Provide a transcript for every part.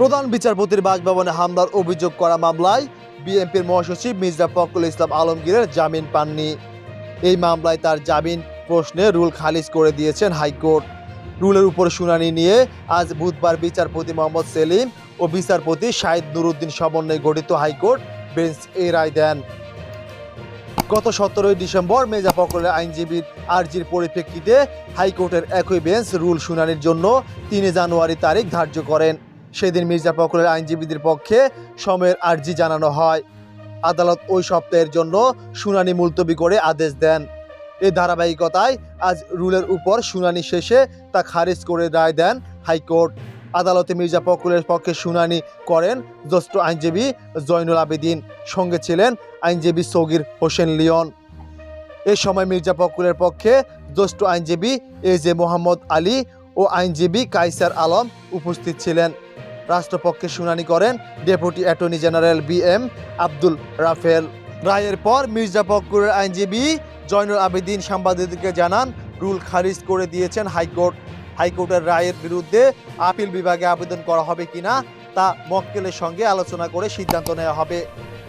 প্রধান বিচারপতির বাসভবনে হামলার অভিযোগ করা মামলায় বিএনপির মহাসচিব মির্জা ফখরুল ইসলাম আলমগীরের জামিন পাননি। এই মামলায় তার জামিন প্রশ্নে রুল খারিজ করে দিয়েছেন হাইকোর্ট। রুলের উপর শুনানি নিয়ে আজ বুধবার বিচারপতি মোহাম্মদ সেলিম ও বিচারপতি শাহিদ নুরুদ্দিন সমন্বয়ে গঠিত হাইকোর্ট বেঞ্চ এই রায় দেন। গত সতেরোই ডিসেম্বর মেজা ফখরুলের আইনজীবীর আর্জির পরিপ্রেক্ষিতে হাইকোর্টের একই বেঞ্চ রুল শুনানির জন্য তিন জানুয়ারি তারিখ ধার্য করেন। সেদিন মির্জা ফখরুলের আইনজীবীদের পক্ষে সময়ের আর্জি জানানো হয়। আদালত ওই সপ্তাহের জন্য শুনানি মুলতবি করে আদেশ দেন। এই ধারাবাহিকতায় আজ রুলের উপর শুনানি শেষে তা খারিজ করে রায় দেন হাইকোর্ট। আদালতে মির্জা ফখরুলের পক্ষে শুনানি করেন জ্যেষ্ঠ আইনজীবী জয়নুল আবেদিন, সঙ্গে ছিলেন আইনজীবী সগির হোসেন লিয়ন এ সময় মির্জা ফখরুলের পক্ষে জ্যেষ্ঠ আইনজীবী এ জে মোহাম্মদ আলী ও আইনজীবী কাইসার আলম উপস্থিত ছিলেন। রাষ্ট্রপক্ষে শুনানি করেন deputy attorney general B M Abdul Rafel. রায়ের পর মির্জা ফখরুলের আইনজীবী জয়নুল আবেদিন সাংবাদিকদেরকে জানান, রুল খারিজ করে দিয়েছেন হাইকোর্ট। হাইকোর্টের রায়ের বিরুদ্ধে আপিল বিভাগে আবেদন করা হবে কিনা তা মক্কেলের সঙ্গে আলোচনা করে সিদ্ধান্ত নেওয়া হবে।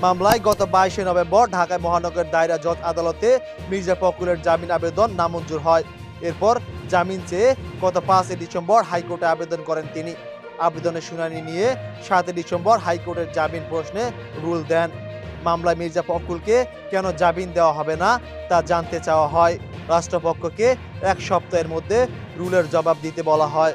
মামলায় গত বাইশে নভেম্বর ঢাকায় মহানগর দায়রা জজ আদালতে মির্জা ফখরুলের জামিন আবেদন নামঞ্জুর হয়। এরপর জামিন চেয়ে গত পাঁচই ডিসেম্বর হাইকোর্টে আবেদন করেন তিনি। আবেদনের শুনানি নিয়ে সাতই ডিসেম্বর হাইকোর্টের জামিন প্রশ্নে রুল দেন। মামলায় মির্জা ফকুলকে কেন জামিন দেওয়া হবে না তা জানতে চাওয়া হয়। রাষ্ট্রপক্ষকে এক সপ্তাহের মধ্যে রুলের জবাব দিতে বলা হয়।